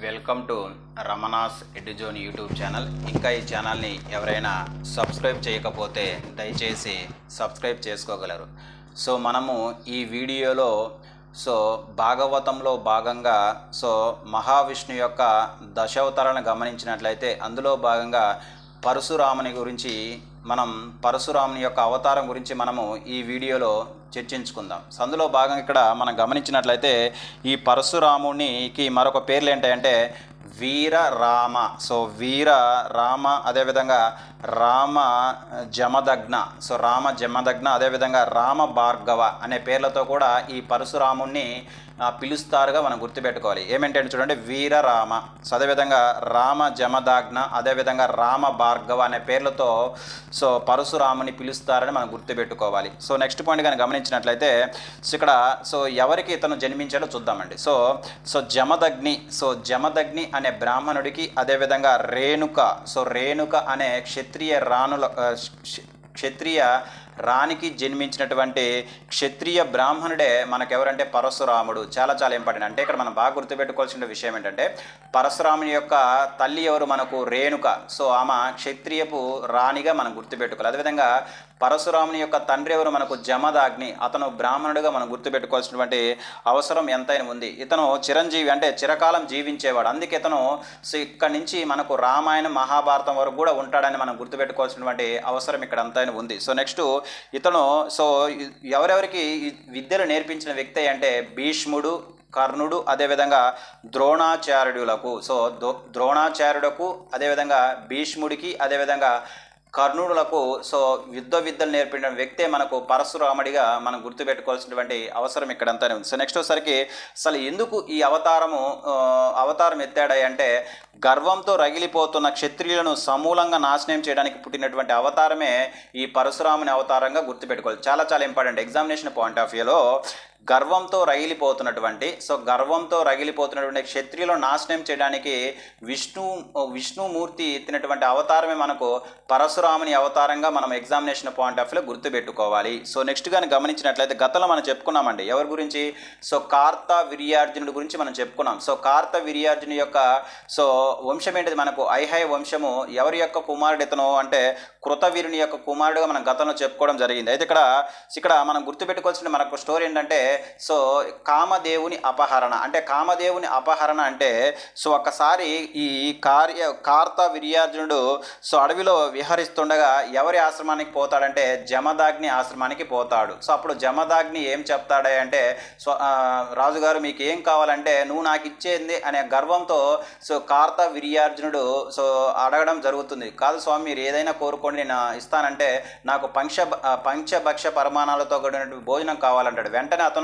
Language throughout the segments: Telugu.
Welcome to Ramana's Eduzone YouTube channel. ఇంకా ఈ ఛానల్ని ఎవరైనా సబ్స్క్రైబ్ చేయకపోతే దయచేసి సబ్స్క్రైబ్ చేసుకోగలరు. సో మనము ఈ వీడియోలో సో భాగవతంలో భాగంగా సో మహావిష్ణు యొక్క దశావతారాలను గమనించినట్లయితే అందులో భాగంగా పరశురాముని గురించి మనం పరశురాముని యొక్క అవతారం గురించి మనము ఈ వీడియోలో చర్చించుకుందాం. సో అందులో భాగంగా ఇక్కడ మనం గమనించినట్లయితే ఈ పరశురామునికి మరొక పేర్లు ఏంటంటే వీర రామ. సో వీర రామ అదేవిధంగా రామ జమదగ్న. సో రామ జమదగ్న అదేవిధంగా రామ భార్గవ అనే పేర్లతో కూడా ఈ పరశురాముణ్ణి పిలుస్తారుగా మనం గుర్తుపెట్టుకోవాలి. ఏమేంటంటే చూడండి వీర రామ సో అదేవిధంగా రామ జమదాగ్న అదేవిధంగా రామ భార్గవ అనే పేర్లతో సో పరశురాముని పిలుస్తారని మనం గుర్తుపెట్టుకోవాలి. సో నెక్స్ట్ పాయింట్ కానీ గమనించినట్లయితే సో ఇక్కడ సో ఎవరికి ఇతను జన్మించాడో చూద్దామండి. So so Jamadagni so Jamadagni అనే బ్రాహ్మణుడికి అదేవిధంగా రేణుక సో రేణుక అనే క్షత్రియ రాణుల క్షత్రియ రాణికి జన్మించినటువంటి క్షత్రియ బ్రాహ్మణుడే మనకెవరంటే పరశురాముడు. చాలా చాలా ఇంపార్టెంట్. అంటే ఇక్కడ మనం బాగా గుర్తుపెట్టుకోవాల్సిన విషయం ఏంటంటే పరశురాముని యొక్క తల్లి ఎవరు? మనకు రేణుక. సో ఆమె క్షత్రియపు రాణిగా మనం గుర్తుపెట్టుకోవాలి. అదేవిధంగా పరశురాముని యొక్క తండ్రి ఎవరు? మనకు జమదాగ్ని. అతను బ్రాహ్మణుడిగా మనం గుర్తుపెట్టుకోవాల్సినటువంటి అవసరం ఎంతైనా ఉంది. ఇతను చిరంజీవి అంటే చిరకాలం జీవించేవాడు. అందుకే ఇతను సో ఇక్కడి నుంచి మనకు రామాయణం మహాభారతం వరకు కూడా ఉంటాడని మనం గుర్తుపెట్టుకోవాల్సినటువంటి అవసరం ఇక్కడ అంతైనా ఉంది. సో నెక్స్ట్ ఇతను సో ఎవరెవరికి విద్యలు నేర్పించిన వ్యక్తి అంటే భీష్ముడు కర్ణుడు అదేవిధంగా ద్రోణాచార్యులకు. సో ద్రో- ద్రోణాచార్యుడకు అదేవిధంగా భీష్ముడికి అదేవిధంగా కర్ణుడులకు సో యుద్ధ విద్యలు నేర్పిన వ్యక్తే మనకు పరశురాముడిగా మనం గుర్తుపెట్టుకోవాల్సినటువంటి అవసరం ఇక్కడంతానే ఉంది. సో నెక్స్ట్ వచ్చేసరికి అసలు ఎందుకు ఈ అవతారము అవతారం ఎత్తాడంటే గర్వంతో రగిలిపోతున్న క్షత్రియులను సమూలంగా నాశనం చేయడానికి పుట్టినటువంటి అవతారమే ఈ పరశురాముని అవతారంగా గుర్తుపెట్టుకోవాలి. చాలా చాలా ఇంపార్టెంట్ ఎగ్జామినేషన్ పాయింట్ ఆఫ్ వ్యూలో గర్వంతో రగిలిపోతున్నటువంటి సో గర్వంతో రగిలిపోతున్నటువంటి క్షత్రియులను నాశనం చేయడానికి విష్ణు విష్ణుమూర్తి ఎత్తినటువంటి అవతారమే మనకు పరశురాముని అవతారంగా మనం ఎగ్జామినేషన్ పాయింట్ ఆఫ్ వ్యూలో గుర్తుపెట్టుకోవాలి. సో నెక్స్ట్ కానీ గమనించినట్లయితే గతంలో మనం చెప్పుకున్నామండి ఎవరి గురించి? సో కార్త విర్యార్జునుడి గురించి మనం చెప్పుకున్నాం. సో కార్త విర్యార్జుని యొక్క సో వంశం ఏంటిది మనకు? ఐహై వంశము ఎవరి యొక్క కుమారుడు ఇతను? అంటే కృతవీరుని యొక్క కుమారుడుగా మనం గతంలో చెప్పుకోవడం జరిగింది. అయితే ఇక్కడ ఇక్కడ మనం గుర్తుపెట్టుకోవాల్సిన మనకు స్టోరీ ఏంటంటే సో కామదేవుని అపహరణ. అంటే కామదేవుని అపహరణ అంటే సో ఒక్కసారి ఈ కార్య కార్త విర్యార్జునుడు సో అడవిలో విహరిస్తుండగా ఎవరి ఆశ్రమానికి పోతాడంటే జమదాగ్ని ఆశ్రమానికి పోతాడు. సో అప్పుడు జమదాగ్ని ఏం చెప్తాడే అంటే సో రాజుగారు మీకు ఏం కావాలంటే నువ్వు నాకు ఇచ్చేది అనే గర్వంతో సో కార్త విర్యార్జునుడు సో అడగడం జరుగుతుంది. కాదు స్వామి మీరు ఏదైనా కోరుకోండి నేను ఇస్తానంటే నాకు పంక్ష పంచభక్ష పరిమాణాలతో కూడినటువంటి భోజనం కావాలంటాడు. వెంటనే అతను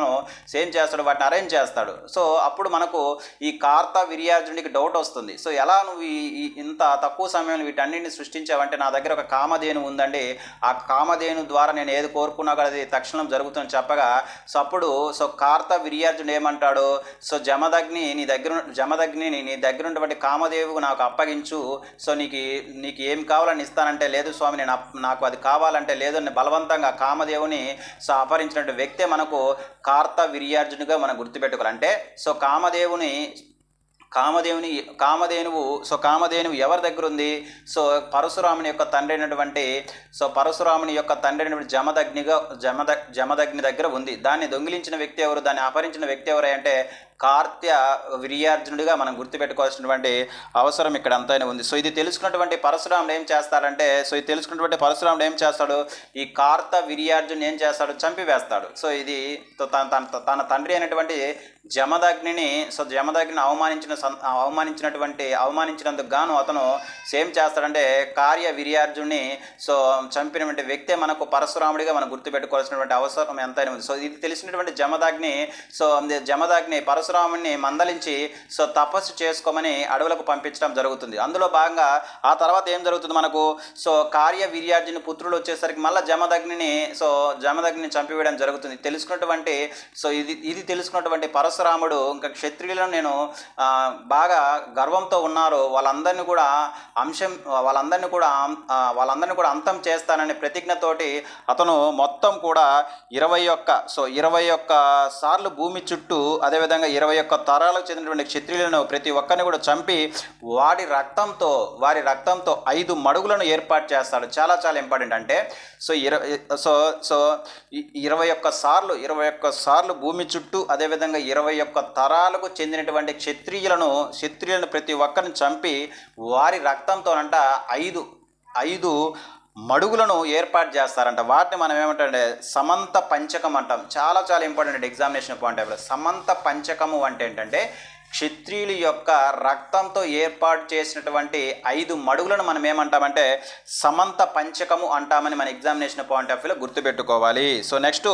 సేమ్ చేస్తాడు వాటిని అరేంజ్ చేస్తాడు. సో అప్పుడు మనకు ఈ కార్త విర్యార్జునుడికి డౌట్ వస్తుంది. సో ఎలా నువ్వు ఈ ఇంత తక్కువ సమయంలో వీటన్నింటిని సృష్టించావంటే నా దగ్గర ఒక కామధేను ఉందండి. ఆ కామధేను ద్వారా నేను ఏది కోరుకున్నా కూడా అది తక్షణం జరుగుతుందని చెప్పగా సో అప్పుడు సో కార్త విర్యార్జునుడు ఏమంటాడు? సో జమదగ్ని నీ దగ్గర జమదగ్నిని జమదగ్ని నీ దగ్గర ఉన్నటువంటి కామదేవుకు నాకు అప్పగించు. సో నీకు నీకు ఏం కావాలని ఇస్తానంటే లేదు స్వామి నేను నాకు అది కావాలంటే లేదని బలవంతంగా కామదేవుని సో అపహరించినటువంటి వ్యక్తే మనకు కార్త విర్యార్జునుగా మనం గుర్తుపెట్టుకోవాలి. అంటే సో కామదేవుని కామదేవుని కామధేనువు సో కామధేనువు ఎవరి దగ్గర ఉంది? సో పరశురాముని యొక్క తండ్రి అయినటువంటి సో పరశురాముని యొక్క తండ్రి అయినటువంటి జమదగ్నిగా జమద జమదగ్ని దగ్గర ఉంది. దాన్ని దొంగిలించిన వ్యక్తి ఎవరు? దాన్ని అపహరించిన వ్యక్తి ఎవరు? అంటే కార్త్య విర్యార్జునుడిగా మనం గుర్తుపెట్టుకోవాల్సినటువంటి అవసరం ఇక్కడ అంతైనా ఉంది. సో ఇది తెలుసుకున్నటువంటి పరశురాముడు ఏం చేస్తాడంటే సో ఇది తెలుసుకున్నటువంటి పరశురాముడు ఏం చేస్తాడు? ఈ కార్త విర్యార్జున్ ఏం చేస్తాడు? చంపివేస్తాడు. సో ఇది తో- తన తన తన తండ్రి అయినటువంటి జమదగ్నిని సో జమదగ్ని అవమానించిన సం- అవమానించినటువంటి అవమానించినందుకు గాను అతను సేమ్ చేస్తాడంటే కార్య విర్యార్జుని సో చంపినటువంటి వ్యక్తే మనకు పరశురాముడిగా మనం గుర్తుపెట్టుకోవాల్సినటువంటి అవసరం ఎంతైనా ఉంది. సో ఇది తెలిసినటువంటి జమదగ్ని సో జమదగ్ని పరశు పరశురాముడిని మందలించి సో తపస్సు చేసుకోమని అడవులకు పంపించడం జరుగుతుంది. అందులో భాగంగా ఆ తర్వాత ఏం జరుగుతుంది మనకు? సో కార్య వీర్యార్జుని పుత్రుడు వచ్చేసరికి మళ్ళీ జమదగ్నిని సో జమదగ్నిని చంపివేయడం జరుగుతుంది. తెలుసుకున్నటువంటి సో ఇది ఇది తెలుసుకున్నటువంటి పరశురాముడు ఇంకా క్షత్రియులను నేను బాగా గర్వంతో ఉన్నారు. వాళ్ళందరినీ కూడా అంశం వాళ్ళందరినీ కూడా వాళ్ళందరినీ కూడా అంతం చేస్తాననే ప్రతిజ్ఞతోటి అతను మొత్తం కూడా ఇరవై ఒక్క సో ఇరవై ఒక్క సార్లు భూమి చుట్టూ అదేవిధంగా ఇరవై ఒక్క తరాలకు చెందినటువంటి క్షత్రియులను ప్రతి ఒక్కరిని కూడా చంపి వాడి రక్తంతో వారి రక్తంతో ఐదు మడుగులను ఏర్పాటు చేస్తాడు. చాలా చాలా ఇంపార్టెంట్ అంటే సో ఇరవై సో సో ఇరవై ఒక్క సార్లు ఇరవై ఒక్క సార్లు భూమి చుట్టూ అదేవిధంగా ఇరవై ఒక్క తరాలకు చెందినటువంటి క్షత్రియులను క్షత్రియులను ప్రతి ఒక్కరిని చంపి వారి రక్తంతోనంట ఐదు ఐదు మడుగులను ఏర్పాటు చేస్తారంట. వాటిని మనం ఏమంటే సమంత పంచకం అంటాం. చాలా చాలా important examination point of Samantha పంచకము అంటే ఏంటంటే క్షత్రియుల యొక్క రక్తంతో ఏర్పాటు చేసినటువంటి ఐదు మడుగులను మనం ఏమంటామంటే సమంత పంచకము అంటామని మన ఎగ్జామినేషన్ పాయింట్ ఆఫ్ వ్యూలో గుర్తుపెట్టుకోవాలి. సో నెక్స్ట్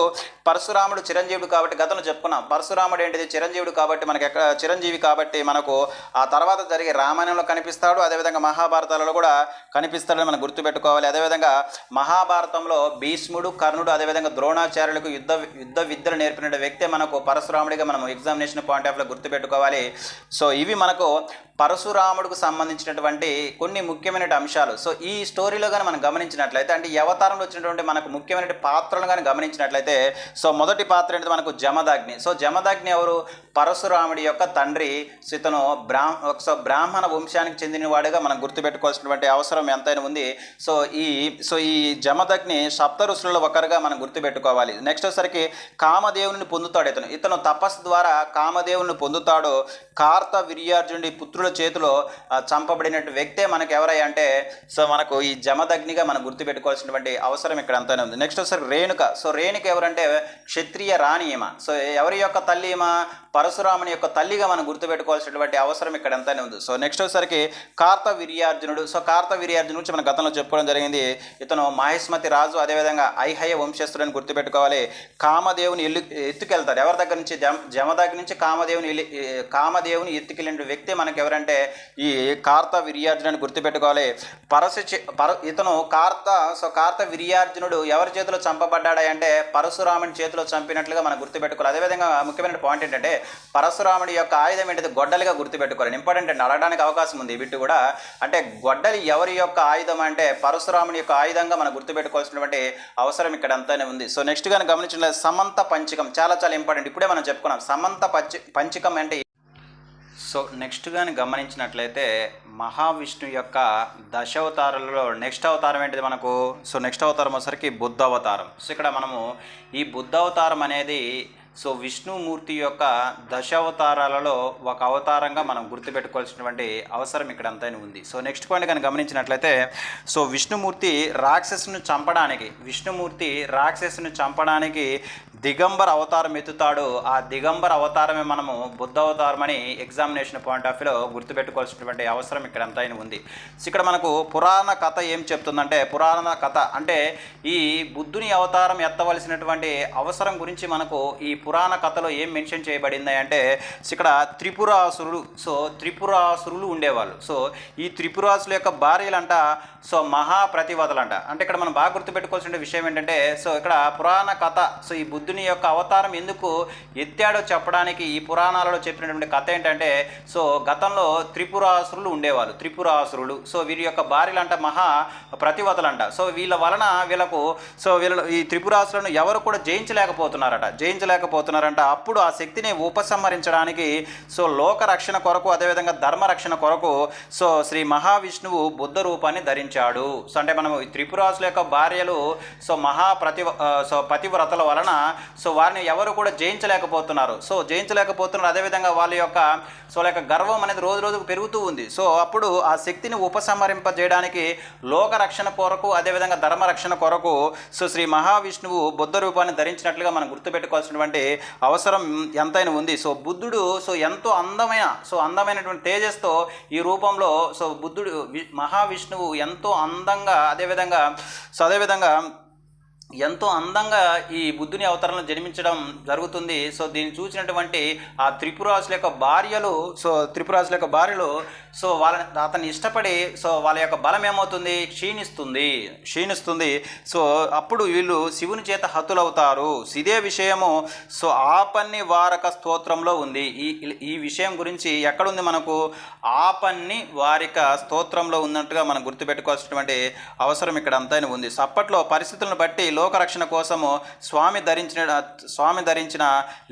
పరశురాముడు చిరంజీవుడు కాబట్టి గతంలో చెప్పుకున్నాం. పరశురాముడు ఏంటిది? చిరంజీవుడు కాబట్టి మనకి ఎక్కడ చిరంజీవి కాబట్టి మనకు ఆ తర్వాత జరిగే రామాయణంలో కనిపిస్తాడు. అదేవిధంగా మహాభారతాలలో కూడా కనిపిస్తాడని మనం గుర్తుపెట్టుకోవాలి. అదేవిధంగా మహాభారతంలో భీష్ముడు కర్ణుడు అదేవిధంగా ద్రోణాచార్యులకు యుద్ధ యుద్ధ విద్యలు నేర్పిన వ్యక్తే మనకు పరశురాముడిగా మనం ఎగ్జామినేషన్ పాయింట్ ఆఫ్ వ్యూలో గుర్తుపెట్టుకోవాలి. సో ఇవి మనకు పరశురాముడికి సంబంధించినటువంటి కొన్ని ముఖ్యమైన అంశాలు. సో ఈ స్టోరీలో కానీ మనం గమనించినట్లయితే అంటే ఈ అవతారంలో వచ్చినటువంటి మనకు ముఖ్యమైన పాత్రలు కానీ గమనించినట్లయితే సో మొదటి పాత్ర అనేది మనకు జమదగ్ని. సో జమదగ్ని ఎవరు? పరశురాముడి యొక్క తండ్రి సో ఇతను బ్రా సో బ్రాహ్మణ వంశానికి చెందినవాడుగా మనం గుర్తుపెట్టుకోవాల్సినటువంటి అవసరం ఎంతైనా ఉంది. సో ఈ సో ఈ జమదగ్ని సప్త ఋషులలో ఒకరుగా మనం గుర్తుపెట్టుకోవాలి. నెక్స్ట్ వచ్చేసరికి కామదేవుని పొందుతాడు ఇతను. ఇతను తపస్సు ద్వారా కామదేవుని పొందుతాడు. కార్త విర్యార్జునుడి పుత్రుల చేతిలో చంపబడినట్టు వ్యక్తే మనకు ఎవరై అంటే సో మనకు ఈ జమదగ్నిగా మనం గుర్తుపెట్టుకోవాల్సినటువంటి అవసరం ఇక్కడ అంతానే ఉంది. నెక్స్ట్ ఒకసారి రేణుక. సో రేణుక ఎవరంటే క్షత్రియ రాణి ఈమ. సో ఎవరి యొక్క తల్లి ఈమ? పరశురాముని యొక్క తల్లిగా మనం గుర్తుపెట్టుకోవాల్సినటువంటి అవసరం ఇక్కడ ఎంతనే ఉంది. సో నెక్స్ట్ వచ్చేసరికి కార్త వీర్యార్జునుడు సో కార్త వీర్యార్జునుడు గురించి మన గతంలో చెప్పుకోవడం జరిగింది. ఇతను మహేష్మతి రాజు అదేవిధంగా ఐహయ వంశస్థుడని గుర్తుపెట్టుకోవాలి. కామదేవుని ఎల్లు ఎత్తుకెళ్తాడు. ఎవరి దగ్గర నుంచి? జమ జమ దగ్గర నుంచి కామదేవుని వెళ్ళి కామదేవుని ఎత్తుకెళ్ళిన వ్యక్తి మనకి ఎవరంటే ఈ కార్త విర్యార్జునుని గుర్తుపెట్టుకోవాలి. పరశు చే- పర ఇతను కార్త సో కార్త విర్యార్జునుడు ఎవరి చేతిలో చంపబడ్డాడా అంటే పరశురాముని చేతిలో చంపినట్లుగా మనం గుర్తుపెట్టుకోవాలి. అదేవిధంగా ముఖ్యమైన పాయింట్ ఏంటంటే పరశురాముడి యొక్క ఆయుధం ఏంటిది? గొడ్డలిగా గుర్తుపెట్టుకోవాలి. ఇంపార్టెంట్ అండి అడగడానికి అవకాశం ఉంది. వీటి కూడా. అంటే గొడ్డలి ఎవరి యొక్క ఆయుధం అంటే పరశురాముని యొక్క ఆయుధంగా మనం గుర్తుపెట్టుకోవాల్సినటువంటి అవసరం ఇక్కడ అంతానే ఉంది. సో నెక్స్ట్ కానీ గమనించిన సమంత పంచకం చాలా చాలా ఇంపార్టెంట్. ఇప్పుడే మనం చెప్పుకున్నాం. సమంత పంచ పంచకం అంటే సో నెక్స్ట్ కానీ గమనించినట్లయితే మహావిష్ణు యొక్క దశావతారాలలో నెక్స్ట్ అవతారం ఏంటిది మనకు? సో నెక్స్ట్ అవతారం వచ్చేసరికి బుద్ధ అవతారం. సో ఇక్కడ మనము ఈ బుద్ధ అవతారం అనేది సో విష్ణుమూర్తి యొక్క దశావతారాలలో ఒక అవతారంగా మనం గుర్తుపెట్టుకోవాల్సినటువంటి అవసరం ఇక్కడ అంతైనా ఉంది. సో నెక్స్ట్ పాయింట్ కానీ గమనించినట్లయితే సో విష్ణుమూర్తి రాక్షసును చంపడానికి విష్ణుమూర్తి రాక్షసును చంపడానికి దిగంబర అవతారం ఎత్తుతాడు. ఆ దిగంబర అవతారమే మనము బుద్ధ అవతారం అని ఎగ్జామినేషన్ పాయింట్ ఆఫ్ వ్యూలో గుర్తుపెట్టుకోవాల్సినటువంటి అవసరం ఇక్కడ ఎంతైనా ఉంది. సో ఇక్కడ మనకు పురాణ కథ ఏం చెప్తుందంటే పురాణ కథ అంటే ఈ బుద్ధుని అవతారం ఎత్తవలసినటువంటి అవసరం గురించి మనకు ఈ పురాణ కథలో ఏం మెన్షన్ చేయబడింది అంటే ఇక్కడ త్రిపురాసురులు సో త్రిపురాసురులు ఉండేవాళ్ళు. సో ఈ త్రిపురాసుల యొక్క భార్యలంట సో మహాప్రతివదలంట. అంటే ఇక్కడ మనం బాగా గుర్తుపెట్టుకోవాల్సిన విషయం ఏంటంటే సో ఇక్కడ పురాణ కథ సో ఈ బుద్ధుని యొక్క అవతారం ఎందుకు ఎత్తాడో చెప్పడానికి ఈ పురాణాలలో చెప్పినటువంటి కథ ఏంటంటే సో గతంలో త్రిపురాసురులు ఉండేవాళ్ళు త్రిపురాసురులు. సో వీరి యొక్క భార్యలు అంట మహా ప్రతివతలంట. సో వీళ్ళ వలన వీళ్ళకు సో వీళ్ళ ఈ త్రిపురాసులను ఎవరు కూడా జయించలేకపోతున్నారట. జయించలేకపోతున్నారంట. అప్పుడు ఆ శక్తిని ఉపసంహరించడానికి సో లోక రక్షణ కొరకు అదేవిధంగా ధర్మ రక్షణ కొరకు సో శ్రీ మహావిష్ణువు బుద్ధ రూపాన్ని ధరించాడు. సో అంటే మనము ఈ త్రిపురాసుల యొక్క భార్యలు సో మహా ప్రతి సో పతివ్రతల వలన సో వారిని ఎవరు కూడా జయించలేకపోతున్నారు. సో జయించలేకపోతున్నారు అదేవిధంగా వాళ్ళ యొక్క సో వాళ్ళ యొక్క గర్వం అనేది రోజు రోజుకు పెరుగుతూ ఉంది. సో అప్పుడు ఆ శక్తిని ఉపసంహరింపజేయడానికి లోక రక్షణ కొరకు అదేవిధంగా ధర్మ రక్షణ కొరకు సో శ్రీ మహావిష్ణువు బుద్ధ రూపాన్ని ధరించినట్లుగా మనం గుర్తుపెట్టుకోవాల్సినటువంటి అవసరం ఎంతైనా ఉంది. సో బుద్ధుడు సో ఎంతో అందమైన సో అందమైనటువంటి తేజస్తో ఈ రూపంలో సో బుద్ధుడు మహావిష్ణువు ఎంతో అందంగా అదేవిధంగా సో అదేవిధంగా ఎంతో అందంగా ఈ బుద్ధుని అవతారంలో జన్మించడం జరుగుతుంది. సో దీన్ని చూసినటువంటి ఆ త్రిపురాసుల యొక్క భార్యలు సో త్రిపురాసుల యొక్క భార్యలు సో వాళ్ళని అతన్ని ఇష్టపడి సో వాళ్ళ యొక్క బలం ఏమవుతుంది? క్షీణిస్తుంది. క్షీణిస్తుంది. సో అప్పుడు వీళ్ళు శివుని చేత హతులవుతారు. ఇదే విషయము సో ఆపన్ని వారక స్తోత్రంలో ఉంది. ఈ ఈ విషయం గురించి ఎక్కడుంది మనకు? ఆపన్ని వారిక స్తోత్రంలో ఉన్నట్టుగా మనం గుర్తుపెట్టుకోవాల్సినటువంటి అవసరం ఇక్కడ అంతైనా ఉంది. సో అప్పట్లో పరిస్థితులను బట్టి లోకరక్షణ కోసము స్వామి ధరించిన స్వామి ధరించిన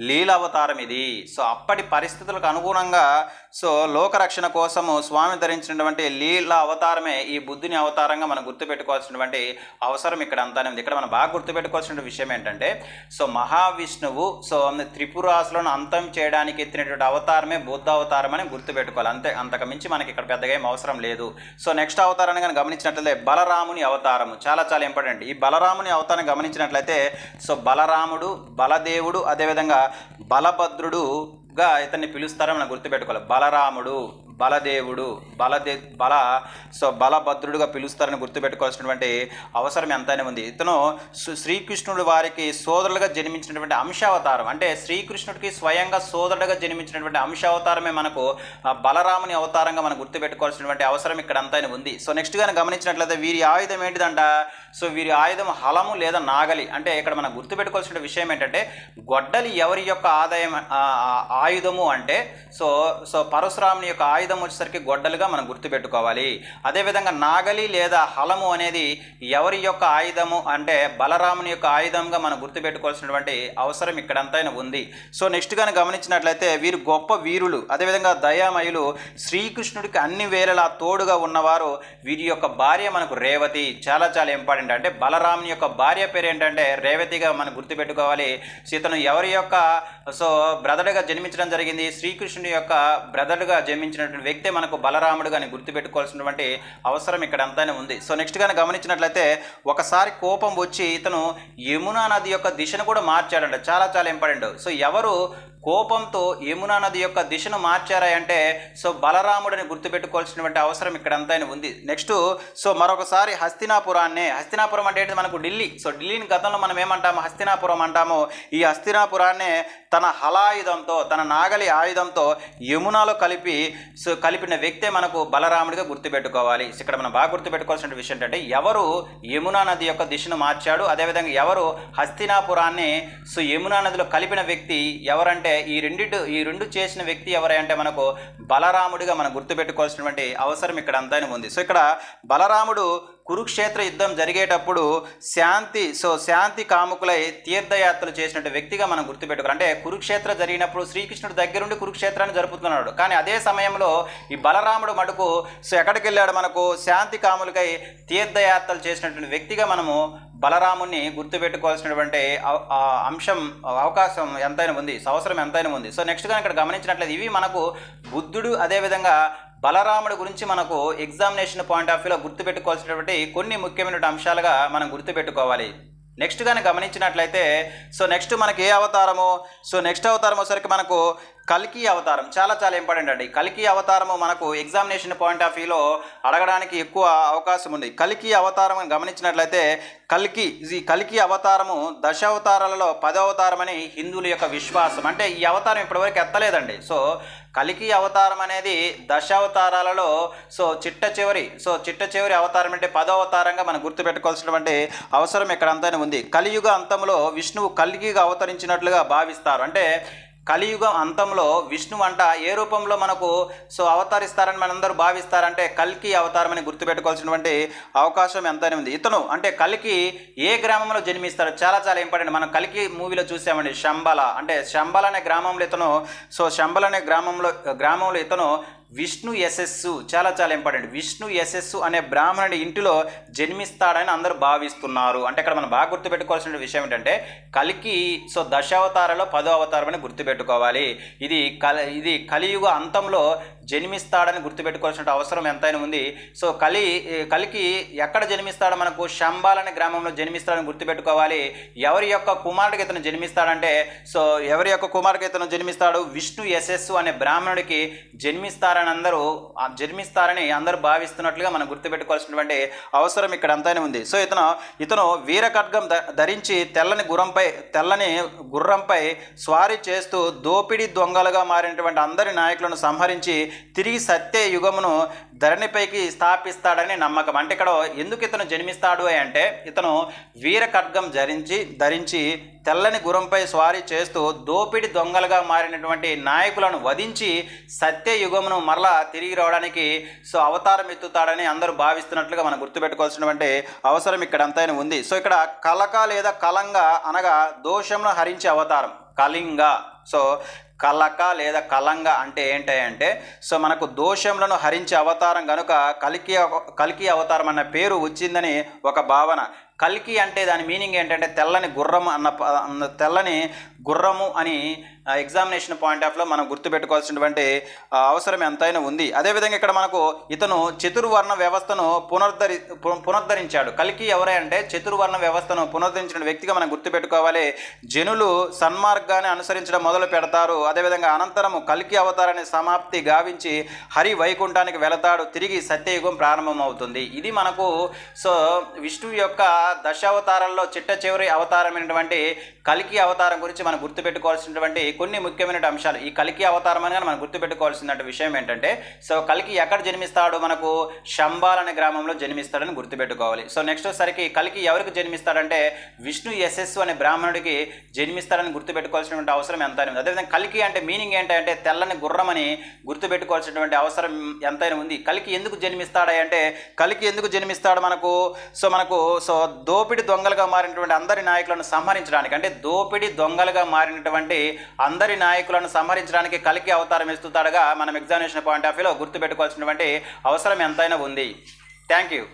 లీలావతారం ఇది. సో అప్పటి పరిస్థితులకు అనుగుణంగా సో లోకరక్షణ కోసము స్వామి ధరించినటువంటి లీల అవతారమే ఈ బుద్ధుని అవతారంగా మనం గుర్తుపెట్టుకోవాల్సినటువంటి అవసరం ఇక్కడ అంతానే ఉంది. ఇక్కడ మనం బాగా గుర్తుపెట్టుకోవాల్సిన విషయం ఏంటంటే సో మహావిష్ణువు సో త్రిపురాసులను అంతం చేయడానికి ఎత్తినటువంటి అవతారమే బుద్ధ అవతారం అని గుర్తుపెట్టుకోవాలి. అంతే అంతకు మించి మనకి ఇక్కడ పెద్దగా ఏం అవసరం లేదు. సో నెక్స్ట్ అవతారాన్ని కానీ గమనించినట్లయితే బలరాముని అవతారము చాలా చాలా ఇంపార్టెంట్. ఈ బలరాముని అవతారం గమనించినట్లయితే సో బలరాముడు బలదేవుడు అదేవిధంగా బలభద్రుడుగా ఇతన్ని పిలుస్తారని మనం గుర్తుపెట్టుకోవాలి. బలరాముడు బలదేవుడు బలదే బల సో బలభద్రుడుగా పిలుస్తారని గుర్తుపెట్టుకోవాల్సినటువంటి అవసరం ఎంతైనా ఉంది. ఇతను శ్రీకృష్ణుడు వారికి సోదరులుగా జన్మించినటువంటి అంశావతారం. అంటే శ్రీకృష్ణుడికి స్వయంగా సోదరుడుగా జన్మించినటువంటి అంశావతారమే మనకు బలరాముని అవతారంగా మనం గుర్తుపెట్టుకోవాల్సినటువంటి అవసరం ఇక్కడ అంతైనా ఉంది. సో నెక్స్ట్ కానీ గమనించినట్లయితే వీరి ఆయుధం ఏంటిదంట? సో వీరి ఆయుధం హలము లేదా నాగలి. అంటే ఇక్కడ మనం గుర్తుపెట్టుకోవాల్సిన విషయం ఏంటంటే గొడ్డలి ఎవరి యొక్క ఆదాయం ఆయుధము అంటే సో సో పరశురాముని యొక్క ఆయుధం వచ్చేసరికి గొడ్డలుగా మనం గుర్తుపెట్టుకోవాలి. అదేవిధంగా నాగలి లేదా హలము అనేది ఎవరి యొక్క ఆయుధము అంటే బలరాముని యొక్క ఆయుధంగా మనం గుర్తుపెట్టుకోవాల్సినటువంటి అవసరం ఇక్కడంతైనా ఉంది. సో నెక్స్ట్ కానీ గమనించినట్లయితే వీరు గొప్ప వీరులు. అదేవిధంగా దయామయులు శ్రీకృష్ణుడికి అన్ని వేళలా తోడుగా ఉన్నవారు వీరి యొక్క భార్య మనకు రేవతి. చాలా చాలా ఇంపార్టెంట్. అంటే బలరాముని యొక్క భార్య పేరు ఏంటంటే రేవతిగా మనం గుర్తుపెట్టుకోవాలి. సీతను ఎవరి యొక్క సో బ్రదర్గా జన్మించడం జరిగింది. శ్రీకృష్ణుని యొక్క బ్రదర్గా జన్మించినటువంటి వ్యక్తే మనకు బలరాముడు అని గుర్తుపెట్టుకోవాల్సినటువంటి అవసరం ఇక్కడ అంతానే ఉంది. సో నెక్స్ట్ కానీ గమనించినట్లయితే ఒకసారి కోపం వచ్చి ఇతను యమునా నది యొక్క దిశను కూడా మార్చాడంట. చాలా చాలా ఇంపార్టెంట్. సో ఎవరు కోపంతో యమునా నది యొక్క దిశను మార్చారా అంటే సో బలరాముడిని గుర్తుపెట్టుకోవాల్సినటువంటి అవసరం ఇక్కడ అంతైనా ఉంది. నెక్స్ట్ సో మరొకసారి హస్తినాపురాన్నే హస్తినాపురం అంటే ఏంటి మనకు ఢిల్లీ. సో ఢిల్లీని గతంలో మనం ఏమంటాము? హస్తినాపురం అంటాము. ఈ హస్తినాపురాన్నే తన హలాయుధంతో తన నాగలి ఆయుధంతో యమునాలో కలిపి సో కలిపిన వ్యక్తే మనకు బలరాముడిగా గుర్తుపెట్టుకోవాలి. ఇక్కడ మనం బాగా గుర్తుపెట్టుకోవాల్సిన విషయం ఏంటంటే ఎవరు యమునా నది యొక్క దిశను మార్చాడు? అదేవిధంగా ఎవరు హస్తినాపురాన్ని సో యమునా నదిలో కలిపిన వ్యక్తి ఎవరంటే ఈ రెండిటి ఈ రెండు చేసిన వ్యక్తి ఎవరంటే మనకు బలరాముడిగా మనం గుర్తుపెట్టుకోవాల్సినటువంటి అవసరం ఇక్కడ అంతైనా ఉంది. సో ఇక్కడ బలరాముడు కురుక్షేత్ర యుద్ధం జరిగేటప్పుడు శాంతి సో శాంతి కాముకులై తీర్థయాత్రలు చేసినట్టు వ్యక్తిగా మనం గుర్తుపెట్టుకోవాలి. అంటే కురుక్షేత్ర జరిగినప్పుడు శ్రీకృష్ణుడు దగ్గరుండి కురుక్షేత్రాన్ని జరుపుతున్నాడు. కానీ అదే సమయంలో ఈ బలరాముడు మటుకు సో ఎక్కడికి వెళ్ళాడు మనకు శాంతి కాములకై తీర్థయాత్రలు చేసినటువంటి వ్యక్తిగా మనము బలరాముని గుర్తుపెట్టుకోవాల్సినటువంటి అంశం అవకాశం ఎంతైనా ఉంది అవసరం ఎంతైనా ఉంది. సో నెక్స్ట్ కానీ ఇక్కడ గమనించినట్లయితే ఇవి మనకు బుద్ధుడు అదేవిధంగా బలరాముడి గురించి మనకు ఎగ్జామినేషన్ పాయింట్ ఆఫ్ వ్యూలో గుర్తుపెట్టుకోవాల్సినటువంటి కొన్ని ముఖ్యమైన అంశాలుగా మనం గుర్తుపెట్టుకోవాలి. నెక్స్ట్ కానీ గమనించినట్లయితే సో నెక్స్ట్ మనకి ఏ అవతారము? సో నెక్స్ట్ అవతారం వచ్చేసరికి మనకు కల్కి అవతారం. చాలా చాలా ఇంపార్టెంట్ అండి. కల్కి అవతారము మనకు ఎగ్జామినేషన్ పాయింట్ ఆఫ్ వ్యూలో అడగడానికి ఎక్కువ అవకాశం ఉంది. కల్కి అవతారం అని గమనించినట్లయితే కల్కి ఈ కల్కి అవతారము దశ అవతారాలలో అవతారం అని హిందువుల యొక్క విశ్వాసం. అంటే ఈ అవతారం ఇప్పటివరకు ఎత్తలేదండి. సో కలికి అవతారం అనేది దశావతారాలలో సో చిట్ట చివరి సో చిట్ట చివరి అవతారం అంటే పదో అవతారంగా మనం గుర్తుపెట్టుకోవాల్సినటువంటి అవసరం ఇక్కడ అంతానే ఉంది. కలియుగ అంతంలో విష్ణువు కలిగిగా అవతరించినట్లుగా భావిస్తారు. అంటే కలియుగ అంతంలో విష్ణు అంట ఏ రూపంలో మనకు సో అవతరిస్తారని మనందరూ భావిస్తారంటే కల్కి అవతారం అని గుర్తుపెట్టుకోవాల్సినటువంటి అవకాశం ఎంతైనా ఉంది. ఇతను అంటే కలికి ఏ గ్రామంలో జన్మిస్తాడు చాలా చాలా ఇంపార్టెంట్. మనం కలికి మూవీలో చూసామండి శంబల. అంటే శంబల అనే గ్రామంలో ఇతను సో శంబల అనే గ్రామంలో గ్రామంలో ఇతను విష్ణు యశస్సు చాలా చాలా ఇంపార్టెంట్. విష్ణు యశస్సు అనే బ్రాహ్మణుడి ఇంటిలో జన్మిస్తాడని అందరూ భావిస్తున్నారు. అంటే ఇక్కడ మనం బాగా గుర్తుపెట్టుకోవాల్సిన విషయం ఏంటంటే కలికి సో దశావతారంలో పదో అవతారం అని గుర్తుపెట్టుకోవాలి. ఇది కల ఇది కలియుగ అంతంలో జన్మిస్తాడని గుర్తుపెట్టుకోవాల్సిన అవసరం ఎంతైనా ఉంది. సో కలి కలికి ఎక్కడ జన్మిస్తాడో మనకు శంబాల్ అనే గ్రామంలో జన్మిస్తాడని గుర్తుపెట్టుకోవాలి. ఎవరి యొక్క కుమారుడికి ఇతను జన్మిస్తాడంటే సో ఎవరి యొక్క కుమారుడికి ఇతను జన్మిస్తాడు? విష్ణు యశస్సు అనే బ్రాహ్మణుడికి జన్మిస్తారని అందరూ ఆ జన్మిస్తారని అందరూ భావిస్తున్నట్లుగా మనం గుర్తుపెట్టుకోవాల్సినటువంటి అవసరం ఇక్కడ అంతైనా ఉంది. సో ఇతను ఇతను వీరకడ్గం ధరించి తెల్లని గుర్రంపై తెల్లని గుర్రంపై స్వారీ చేస్తూ దోపిడీ దొంగలుగా మారినటువంటి అందరి నాయకులను సంహరించి తిరిగి సత్య యుగమును ధరణిపైకి స్థాపిస్తాడని నమ్మకం. అంటే ఇక్కడ ఎందుకు ఇతను జన్మిస్తాడు అంటే ఇతను వీర ఖడ్గం ధరించి ధరించి తెల్లని గురంపై స్వారీ చేస్తూ దోపిడి దొంగలుగా మారినటువంటి నాయకులను వధించి సత్యయుగమును మరలా తిరిగి రావడానికి సో అవతారం ఎత్తుతాడని అందరూ భావిస్తున్నట్లుగా మనం గుర్తుపెట్టుకోవాల్సినటువంటి అవసరం ఇక్కడ అంతైనా ఉంది. సో ఇక్కడ కలక లేదా కలంగా అనగా దోషమును హరించే అవతారం. కళింగ. సో కలక లేదా కలంగ అంటే ఏంటంటే సో మనకు దోషములను హరించే అవతారం కనుక కలికి కలికి అవతారం అన్న పేరు వచ్చిందని ఒక భావన. కల్కి అంటే దాని మీనింగ్ ఏంటంటే తెల్లని గుర్రం అన్న తెల్లని గుర్రము అని ఎగ్జామినేషన్ పాయింట్ ఆఫ్లో మనం గుర్తుపెట్టుకోవాల్సినటువంటి అవసరం ఎంతైనా ఉంది. అదేవిధంగా ఇక్కడ మనకు ఇతను చతుర్వర్ణ వ్యవస్థను పునరుద్ధరి పునరుద్ధరించాడు కలికి ఎవరే అంటే చతుర్వర్ణ వ్యవస్థను పునరుద్ధరించిన వ్యక్తిగా మనం గుర్తుపెట్టుకోవాలి. జనులు సన్మార్గాన్ని అనుసరించడం మొదలు పెడతారు. అదేవిధంగా అనంతరము కలికి అవతారాన్ని సమాప్తి గావించి హరి వైకుంఠానికి వెళతాడు. తిరిగి సత్యయుగం ప్రారంభమవుతుంది. ఇది మనకు సో విష్ణువు యొక్క దశావతారాల్లో చిట్ట చివరి అవతారమైనటువంటి కలికి అవతారం గురించి మనం గుర్తుపెట్టుకోవాల్సినటువంటి కొన్ని ముఖ్యమైన అంశాలు. ఈ కలికి అవతారం అని మనం గుర్తుపెట్టుకోవాల్సిన విషయం ఏంటంటే సో కలికి ఎక్కడ జన్మిస్తాడు మనకు? శంబాల్ అనే గ్రామంలో జన్మిస్తాడని గుర్తుపెట్టుకోవాలి. సో నెక్స్ట్ సరికి కలికి ఎవరికి జన్మిస్తాడంటే విష్ణు యశస్సు అనే బ్రాహ్మణుడికి జన్మిస్తాడని గుర్తుపెట్టుకోవాల్సినటువంటి అవసరం ఎంతైనా ఉంది. అదేవిధంగా కలికి అంటే మీనింగ్ ఏంటంటే తెల్లని గుర్రం అని గుర్తుపెట్టుకోవాల్సినటువంటి అవసరం ఎంతైనా ఉంది. కలికి ఎందుకు జన్మిస్తాడా అంటే కలికి ఎందుకు జన్మిస్తాడు మనకు? సో మనకు సో దోపిడి దొంగలుగా మారినటువంటి అందరి నాయకులను సంహరించడానికి అంటే దోపిడి దొంగలుగా మారినటువంటి అందరి నాయకులను సంహరించడానికి కలికి అవతారం ఇస్తుంటాడుగా మనం ఎగ్జామినేషన్ పాయింట్ ఆఫ్ వ్యూలో గుర్తుపెట్టుకోవాల్సినటువంటి అవసరం ఎంతైనా ఉంది. Thank you